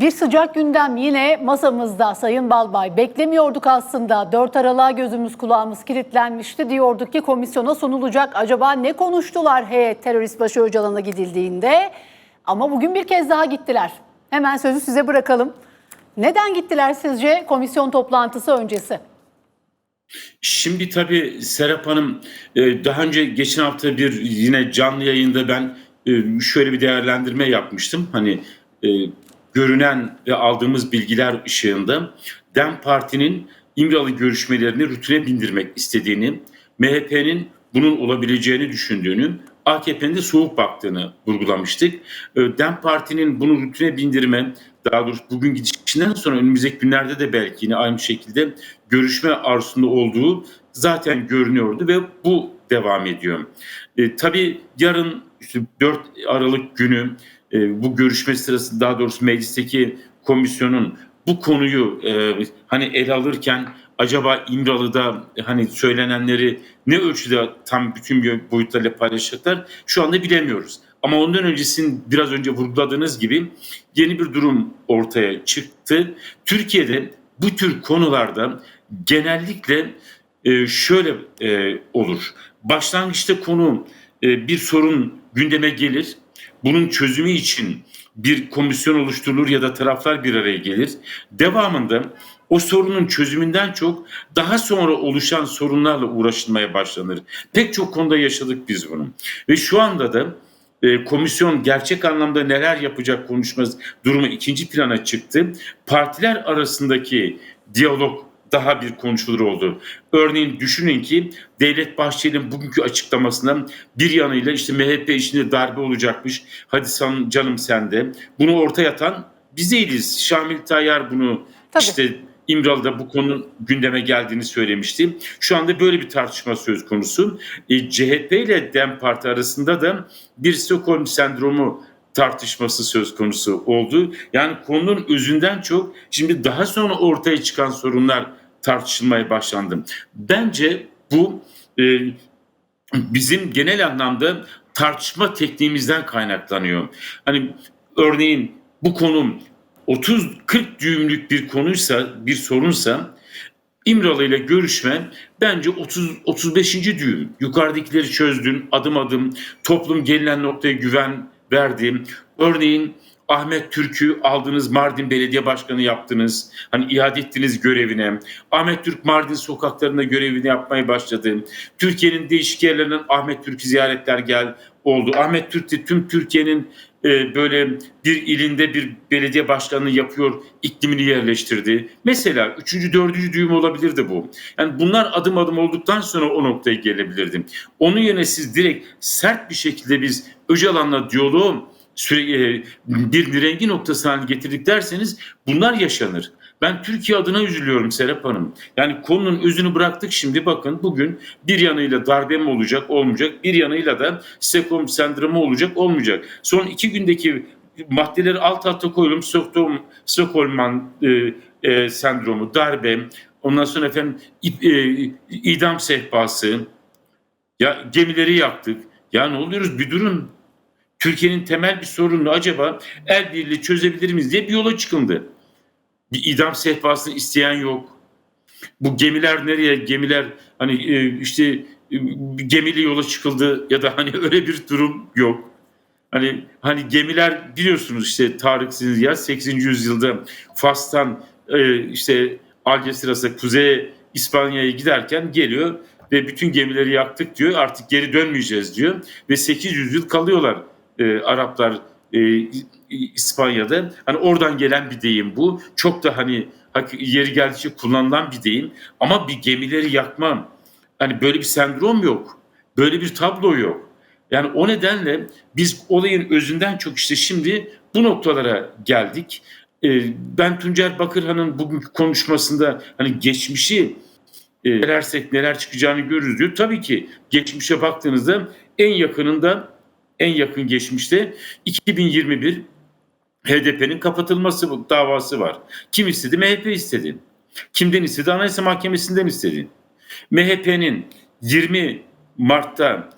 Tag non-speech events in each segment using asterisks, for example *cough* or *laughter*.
Bir sıcak gündem yine masamızda Sayın Balbay. Beklemiyorduk aslında. 4 Aralık'a gözümüz kulağımız kilitlenmişti. Diyorduk ki komisyona sunulacak. Acaba ne konuştular heyet terörist başı Öcalan'a gidildiğinde? Ama bugün bir kez daha gittiler. Hemen sözü size bırakalım. Neden gittiler sizce komisyon toplantısı öncesi? Şimdi tabii Serap Hanım e, daha önce geçen hafta bir yine canlı yayında ben e, şöyle bir değerlendirme yapmıştım. Hani e, görünen ve aldığımız bilgiler ışığında DEM Parti'nin İmralı görüşmelerini rutine bindirmek istediğini, MHP'nin bunun olabileceğini düşündüğünü, AKP'nin de soğuk baktığını vurgulamıştık. DEM Parti'nin bunu rutine bindirme, daha doğrusu bugün gidişinden sonra önümüzdeki günlerde de belki yine aynı şekilde görüşme arzusunda olduğu zaten görünüyordu ve bu devam ediyor. E, tabii yarın işte 4 Aralık günü e, bu görüşme sırasında daha doğrusu meclisteki komisyonun bu konuyu e, hani ele alırken acaba İmralı'da hani söylenenleri ne ölçüde tam bütün boyutlarıyla paylaşacaklar şu anda bilemiyoruz. Ama ondan öncesinin biraz önce vurguladığınız gibi yeni bir durum ortaya çıktı. Türkiye'de bu tür konularda genellikle e, şöyle e, olur. Başlangıçta konu e, bir sorun gündeme gelir. Bunun çözümü için bir komisyon oluşturulur ya da taraflar bir araya gelir. Devamında o sorunun çözümünden çok daha sonra oluşan sorunlarla uğraşılmaya başlanır. Pek çok konuda yaşadık biz bunu. Ve şu anda da e, komisyon gerçek anlamda neler yapacak konuşması durumu ikinci plana çıktı. Partiler arasındaki diyalog daha bir konuşulur oldu. Örneğin düşünün ki Devlet Bahçeli'nin bugünkü açıklamasında bir yanıyla işte MHP içinde darbe olacakmış. Hadi sen, canım sende. Bunu ortaya atan biz değiliz. Şamil Tayyar bunu Tabii. işte İmralı'da bu konunun gündeme geldiğini söylemişti. Şu anda böyle bir tartışma söz konusu. E, CHP ile DEM Parti arasında da bir Stockholm sendromu tartışması söz konusu oldu. Yani konunun özünden çok şimdi daha sonra ortaya çıkan sorunlar tartışılmaya başlandı. Bence bu e, bizim genel anlamda tartışma tekniğimizden kaynaklanıyor. Hani örneğin bu konu 30-40 düğümlük bir konuysa, bir sorunsa İmralı ile görüşme bence 30 35. düğüm. Yukarıdakileri çözdün, adım adım toplum gelinen noktaya güven verdi. Örneğin Ahmet Türk'ü aldınız Mardin Belediye Başkanı yaptınız. Hani iade ettiniz görevine. Ahmet Türk Mardin sokaklarında görevini yapmaya başladı. Türkiye'nin değişik yerlerinden Ahmet Türk'ü ziyaretler gel oldu. Ahmet Türk de tüm Türkiye'nin e, böyle bir ilinde bir belediye başkanlığı yapıyor, iklimini yerleştirdi. Mesela üçüncü, dördüncü düğüm olabilirdi bu. Yani bunlar adım adım olduktan sonra o noktaya gelebilirdim. Onun yerine siz direkt sert bir şekilde biz Öcalan'la diyaloğu süre, e, bir direngi noktası haline getirdik derseniz bunlar yaşanır. Ben Türkiye adına üzülüyorum Serap Hanım. Yani konunun özünü bıraktık şimdi bakın bugün bir yanıyla darbe mi olacak olmayacak bir yanıyla da Stockholm sendromu olacak olmayacak. Son iki gündeki maddeleri alt alta koyalım. Stockholm, Stockholm e, e, sendromu, darbe, ondan sonra efendim ip- e, idam sehpası, ya gemileri yaktık. Ya ne oluyoruz bir durun. Türkiye'nin temel bir sorununu acaba el birliği çözebilir miyiz diye bir yola çıkıldı. Bir idam sehpasını isteyen yok. Bu gemiler nereye? Gemiler hani e, işte e, gemili yola çıkıldı ya da hani *laughs* öyle bir durum yok. Hani hani gemiler biliyorsunuz işte Tarık Sinziyar 8. yüzyılda Fas'tan e, işte Algeciras Kuzey İspanya'ya giderken geliyor ve bütün gemileri yaktık diyor. Artık geri dönmeyeceğiz diyor ve 800 yıl kalıyorlar e, Araplar e, İspanya'da. Hani oradan gelen bir deyim bu. Çok da hani yeri geldikçe kullanılan bir deyim. Ama bir gemileri yakmam. Hani böyle bir sendrom yok. Böyle bir tablo yok. Yani o nedenle biz olayın özünden çok işte şimdi bu noktalara geldik. Ee, ben Tuncer Bakırhan'ın bugünkü konuşmasında hani geçmişi e, neler çıkacağını görürüz diyor. Tabii ki geçmişe baktığınızda en yakınında en yakın geçmişte 2021 HDP'nin kapatılması davası var. Kim istedi? MHP istedi. Kimden istedi? Anayasa Mahkemesi'nden istedi. MHP'nin 20 Mart'ta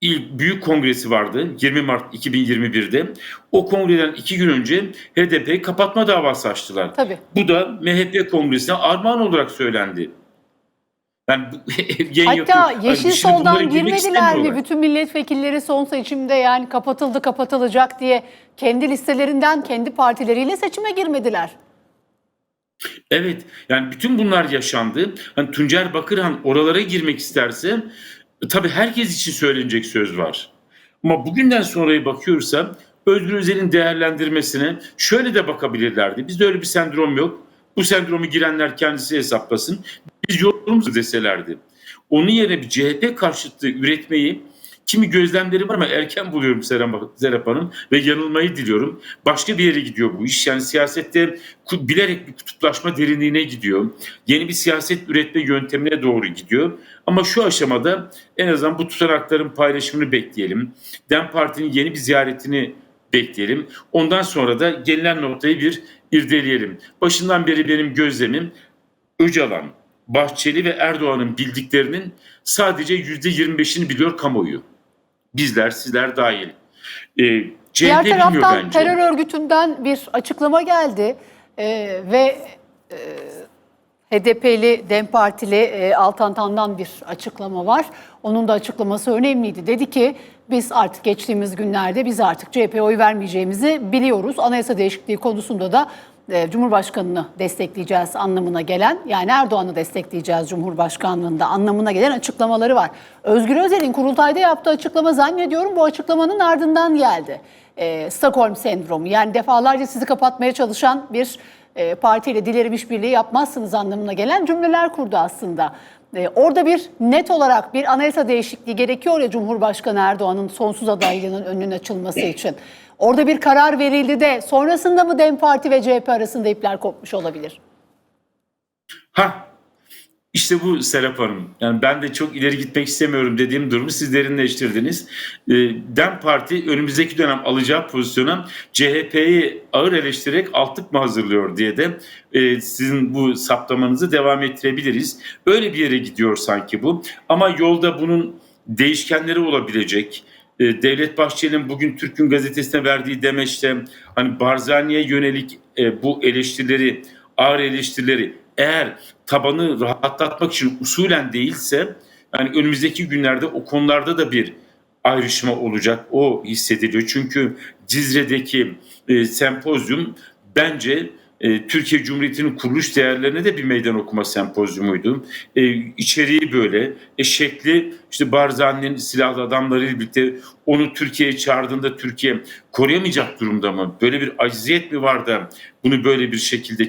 ilk büyük kongresi vardı 20 Mart 2021'de. O kongreden iki gün önce HDP kapatma davası açtılar. Tabii. Bu da MHP kongresine armağan olarak söylendi. Yani bu- *laughs* yayın Hatta yapıyor. Yeşil bunlara Sol'dan girmediler mi? Bütün milletvekilleri son seçimde yani kapatıldı kapatılacak diye kendi listelerinden kendi partileriyle seçime girmediler. Evet yani bütün bunlar yaşandı. Hani Tuncer Bakırhan oralara girmek isterse tabii herkes için söylenecek söz var. Ama bugünden sonraya bakıyorsa Özgür Özel'in değerlendirmesine şöyle de bakabilirlerdi. Bizde öyle bir sendrom yok. Bu sendromu girenler kendisi hesaplasın. Biz yolumuz deselerdi. Onun yerine bir CHP karşıtı üretmeyi kimi gözlemleri var ama erken buluyorum Serap, Hanım ve yanılmayı diliyorum. Başka bir yere gidiyor bu iş. Yani siyasette bilerek bir kutuplaşma derinliğine gidiyor. Yeni bir siyaset üretme yöntemine doğru gidiyor. Ama şu aşamada en azından bu tutanakların paylaşımını bekleyelim. DEM Parti'nin yeni bir ziyaretini bekleyelim. Ondan sonra da gelinen noktayı bir irdeleyelim. Başından beri benim gözlemim Öcalan, Bahçeli ve Erdoğan'ın bildiklerinin sadece %25'ini biliyor kamuoyu. Bizler, sizler dahil. Ee, CHP Diğer taraftan bence. terör örgütünden bir açıklama geldi Ee, ve e, HDP'li, DEM Partili e, Altan Tan'dan bir açıklama var. Onun da açıklaması önemliydi. Dedi ki biz artık geçtiğimiz günlerde biz artık CHP'ye oy vermeyeceğimizi biliyoruz. Anayasa değişikliği konusunda da e, Cumhurbaşkanını destekleyeceğiz anlamına gelen yani Erdoğan'ı destekleyeceğiz Cumhurbaşkanlığında anlamına gelen açıklamaları var. Özgür Özel'in kurultayda yaptığı açıklama zannediyorum bu açıklamanın ardından geldi. E, Stockholm sendromu yani defalarca sizi kapatmaya çalışan bir e, partiyle dilerim işbirliği yapmazsınız anlamına gelen cümleler kurdu aslında. E, orada bir net olarak bir anayasa değişikliği gerekiyor ya Cumhurbaşkanı Erdoğan'ın sonsuz adaylığının önünün açılması için. Orada bir karar verildi de sonrasında mı DEM Parti ve CHP arasında ipler kopmuş olabilir? Ha işte bu Serap Hanım. Yani ben de çok ileri gitmek istemiyorum dediğim durumu siz derinleştirdiniz. Ee, DEM Parti önümüzdeki dönem alacağı pozisyona CHP'yi ağır eleştirerek altlık mı hazırlıyor diye de e, sizin bu saptamanızı devam ettirebiliriz. Öyle bir yere gidiyor sanki bu. Ama yolda bunun değişkenleri olabilecek. E, Devlet Bahçeli'nin bugün Türk Gün Gazetesi'ne verdiği demeçte hani Barzani'ye yönelik e, bu eleştirileri, ağır eleştirileri eğer tabanı rahatlatmak için usulen değilse yani önümüzdeki günlerde o konularda da bir ayrışma olacak. O hissediliyor. Çünkü Cizre'deki e, sempozyum bence e, Türkiye Cumhuriyeti'nin kuruluş değerlerine de bir meydan okuma sempozyumuydu. E, içeriği böyle. E, şekli işte Barzani'nin silahlı adamlarıyla birlikte onu Türkiye'ye çağırdığında Türkiye koruyamayacak durumda mı? Böyle bir aciziyet mi var da bunu böyle bir şekilde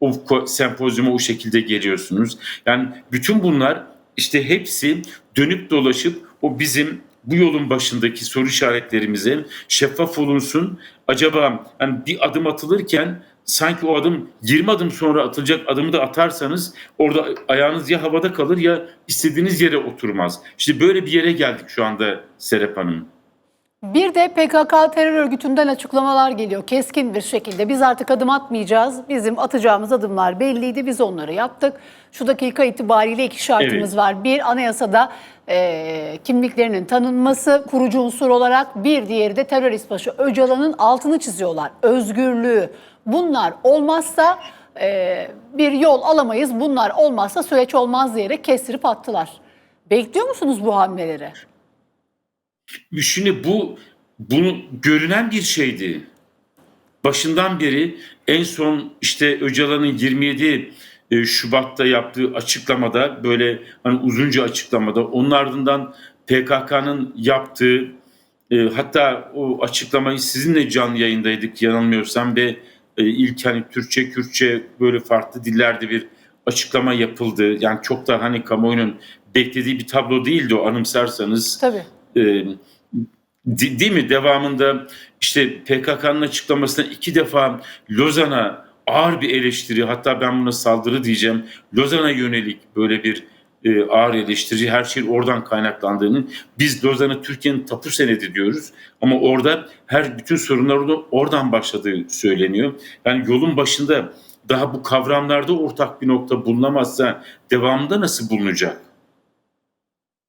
o sempozyuma o şekilde geliyorsunuz? Yani bütün bunlar işte hepsi dönüp dolaşıp o bizim bu yolun başındaki soru işaretlerimize şeffaf olunsun. Acaba yani bir adım atılırken sanki o adım 20 adım sonra atılacak adımı da atarsanız orada ayağınız ya havada kalır ya istediğiniz yere oturmaz. İşte böyle bir yere geldik şu anda Serap Hanım. Bir de PKK terör örgütünden açıklamalar geliyor keskin bir şekilde. Biz artık adım atmayacağız. Bizim atacağımız adımlar belliydi. Biz onları yaptık. Şu dakika itibariyle iki şartımız Evet. var. Bir anayasada e, kimliklerinin tanınması kurucu unsur olarak. Bir diğeri de terörist başı Öcalan'ın altını çiziyorlar. Özgürlüğü. Bunlar olmazsa e, bir yol alamayız. Bunlar olmazsa süreç olmaz diyerek kestirip attılar. Bekliyor musunuz bu hamleleri? Şimdi bu bunu görünen bir şeydi. Başından beri en son işte Öcalan'ın 27 e, Şubat'ta yaptığı açıklamada böyle hani uzunca açıklamada onun ardından PKK'nın yaptığı e, hatta o açıklamayı sizinle canlı yayındaydık yanılmıyorsam ve ilk hani Türkçe Kürtçe böyle farklı dillerde bir açıklama yapıldı. Yani çok da hani kamuoyunun beklediği bir tablo değildi o anımsarsanız. Tabii. E, di- değil mi? Devamında işte PKK'nın açıklamasında iki defa Lozan'a ağır bir eleştiri hatta ben buna saldırı diyeceğim. Lozan'a yönelik böyle bir e, ağır eleştiri her şeyin oradan kaynaklandığını biz Lozan'ı Türkiye'nin tapu senedi diyoruz ama orada her bütün sorunlar orada- oradan başladığı söyleniyor. Yani yolun başında daha bu kavramlarda ortak bir nokta bulunamazsa devamında nasıl bulunacak?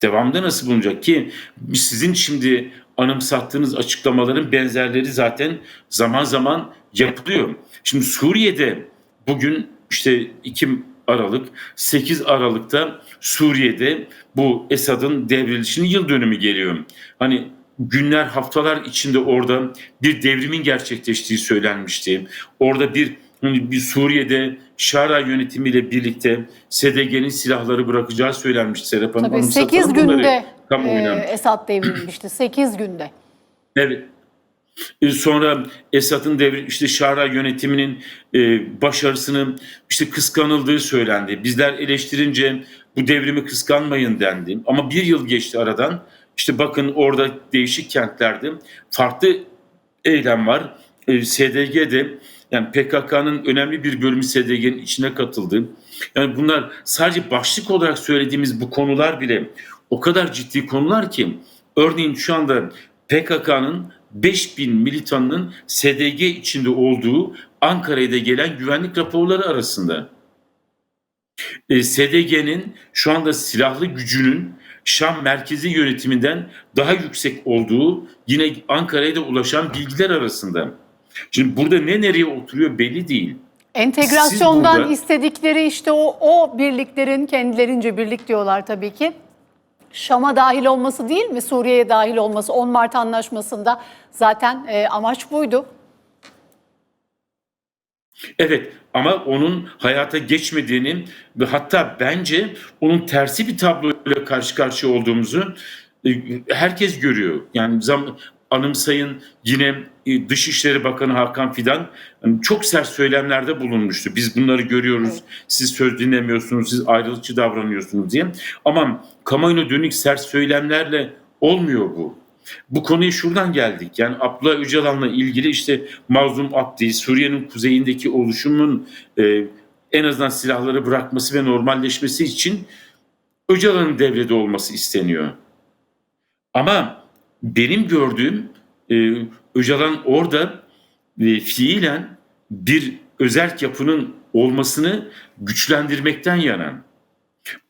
Devamda nasıl bulunacak ki sizin şimdi anımsattığınız açıklamaların benzerleri zaten zaman zaman yapılıyor. Şimdi Suriye'de bugün işte 2 Aralık, 8 Aralık'ta Suriye'de bu Esad'ın devrilişinin yıl dönümü geliyor. Hani günler, haftalar içinde orada bir devrimin gerçekleştiği söylenmişti. Orada bir hani bir Suriye'de Şara yönetimiyle birlikte SDG'nin silahları bırakacağı söylenmişti Serap Hanım. Tabii Anımsatalım 8 bunları günde e, Esad devrilmişti. 8 günde. Evet. E, Sonra Esad'ın devri işte Şara yönetiminin e, başarısının işte kıskanıldığı söylendi. Bizler eleştirince bu devrimi kıskanmayın dendi. Ama bir yıl geçti aradan. İşte bakın orada değişik kentlerde farklı eylem var. E, SDG'de yani PKK'nın önemli bir bölümü SDG'nin içine katıldı. Yani bunlar sadece başlık olarak söylediğimiz bu konular bile o kadar ciddi konular ki örneğin şu anda PKK'nın 5000 militanının SDG içinde olduğu Ankara'ya da gelen güvenlik raporları arasında. E, SDG'nin şu anda silahlı gücünün Şam merkezi yönetiminden daha yüksek olduğu yine Ankara'ya da ulaşan bilgiler arasında. Şimdi burada ne nereye oturuyor belli değil. Entegrasyondan burada- istedikleri işte o, o birliklerin kendilerince birlik diyorlar tabii ki. Şam'a dahil olması değil mi? Suriye'ye dahil olması 10 Mart anlaşmasında zaten e, amaç buydu. Evet ama onun hayata geçmediğini ve hatta bence onun tersi bir tabloyla karşı karşıya olduğumuzu e, herkes görüyor. Yani zam, anımsayın yine e, Dışişleri Bakanı Hakan Fidan hani çok sert söylemlerde bulunmuştu. Biz bunları görüyoruz. Evet. Siz söz dinlemiyorsunuz, siz ayrılıkçı davranıyorsunuz diye. Ama kamuoyuna dönük sert söylemlerle olmuyor bu. Bu konuya şuradan geldik. Yani Abdullah Öcalan'la ilgili işte Mazlum Abdi, Suriye'nin kuzeyindeki oluşumun e, en azından silahları bırakması ve normalleşmesi için Öcalan'ın devrede olması isteniyor. Ama benim gördüğüm e, Öcalan orada e, fiilen bir özerk yapının olmasını güçlendirmekten yana.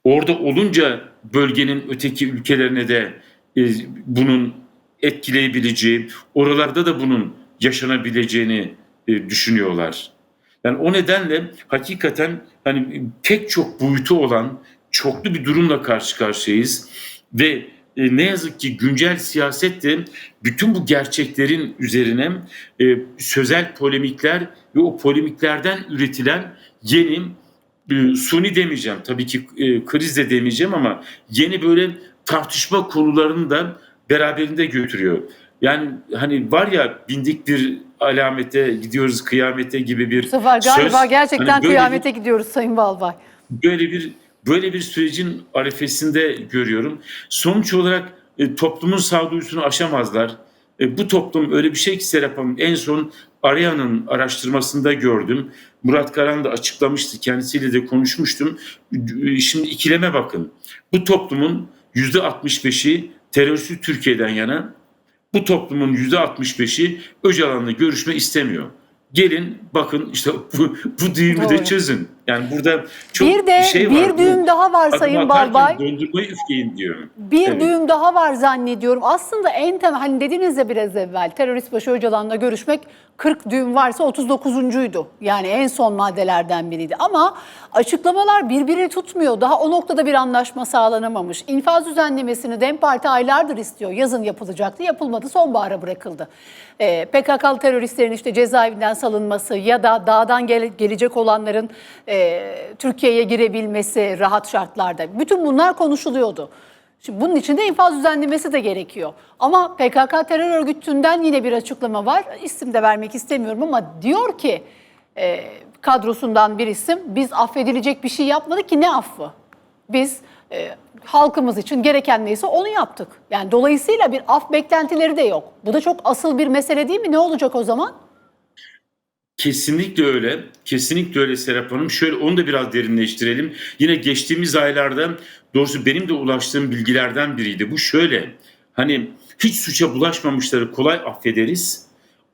Orada olunca bölgenin öteki ülkelerine de e, bunun etkileyebileceği, oralarda da bunun yaşanabileceğini e, düşünüyorlar. Yani o nedenle hakikaten hani pek çok boyutu olan çoklu bir durumla karşı karşıyayız ve e, ne yazık ki güncel siyasette bütün bu gerçeklerin üzerine e, sözel polemikler ve o polemiklerden üretilen yeni e, suni demeyeceğim tabii ki e, kriz de demeyeceğim ama yeni böyle tartışma konularını da beraberinde götürüyor. Yani hani var ya bindik bir alamete gidiyoruz kıyamete gibi bir Bu sefer galiba söz. gerçekten Hani kıyamete gidiyoruz Sayın Balbay. böyle bir böyle bir sürecin arifesinde görüyorum. Sonuç olarak e, toplumun sağduyusunu aşamazlar. E, bu toplum öyle bir şey ki Serap Hanım en son Araya'nın araştırmasında gördüm. Murat Karan da açıklamıştı. Kendisiyle de konuşmuştum. E, Şimdi ikileme bakın. Bu toplumun %65'i teröristi Türkiye'den yana. Bu toplumun %65'i Öcalan'la görüşme istemiyor. Gelin bakın işte *laughs* bu, bu düğümü Doğru. de çözün. Yani burada çok bir de şey bir var. Bu düğüm daha var Sayın Balbay. Dondurmayı üfleyin diyor. Bir Evet. düğüm daha var zannediyorum. Aslında en temel hani dediniz ya biraz evvel terörist başı Öcalan'la görüşmek 40 düğüm varsa 39'uncuydu. Yani en son maddelerden biriydi. Ama açıklamalar birbirini tutmuyor. Daha o noktada bir anlaşma sağlanamamış. İnfaz düzenlemesini DEM Parti aylardır istiyor. Yazın yapılacaktı. Yapılmadı. Sonbahara bırakıldı. Ee, PKK'lı teröristlerin işte cezaevinden salınması ya da dağdan gele- gelecek olanların e, Türkiye'ye girebilmesi rahat şartlarda. Bütün bunlar konuşuluyordu. Şimdi bunun için de infaz düzenlemesi de gerekiyor. Ama PKK terör örgütünden yine bir açıklama var. İsim de vermek istemiyorum ama diyor ki e, kadrosundan bir isim biz affedilecek bir şey yapmadık ki ne affı? Biz e, halkımız için gereken neyse onu yaptık. Yani dolayısıyla bir af beklentileri de yok. Bu da çok asıl bir mesele değil mi? Ne olacak o zaman? Kesinlikle öyle. Kesinlikle öyle Serap Hanım. Şöyle onu da biraz derinleştirelim. Yine geçtiğimiz aylarda doğrusu benim de ulaştığım bilgilerden biriydi. Bu şöyle. Hani hiç suça bulaşmamışları kolay affederiz.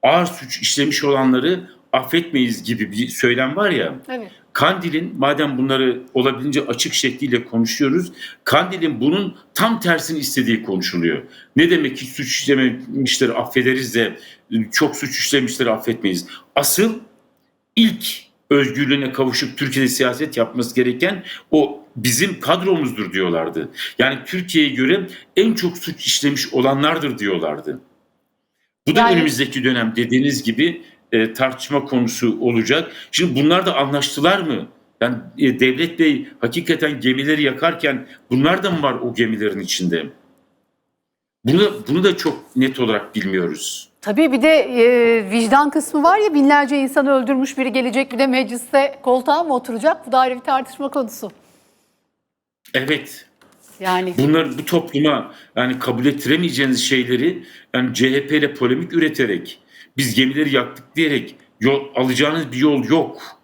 Ağır suç işlemiş olanları affetmeyiz gibi bir söylem var ya. Evet. Kandil'in madem bunları olabildiğince açık şekliyle konuşuyoruz, Kandil'in bunun tam tersini istediği konuşuluyor. Ne demek ki suç işlememişleri affederiz de çok suç işlemişleri affetmeyiz. Asıl ilk özgürlüğüne kavuşup Türkiye'de siyaset yapması gereken o bizim kadromuzdur diyorlardı. Yani Türkiye'ye göre en çok suç işlemiş olanlardır diyorlardı. Bu da Yani- önümüzdeki dönem dediğiniz gibi e, tartışma konusu olacak. Şimdi bunlar da anlaştılar mı? Yani e, devlet bey hakikaten gemileri yakarken bunlar da mı var o gemilerin içinde? Bunu, bunu da çok net olarak bilmiyoruz. Tabii bir de e, vicdan kısmı var ya binlerce insanı öldürmüş biri gelecek bir de mecliste koltuğa mı oturacak? Bu da ayrı bir tartışma konusu. Evet. Yani Bunlar bu topluma yani kabul ettiremeyeceğiniz şeyleri yani CHP ile polemik üreterek biz gemileri yaktık diyerek yol, alacağınız bir yol yok.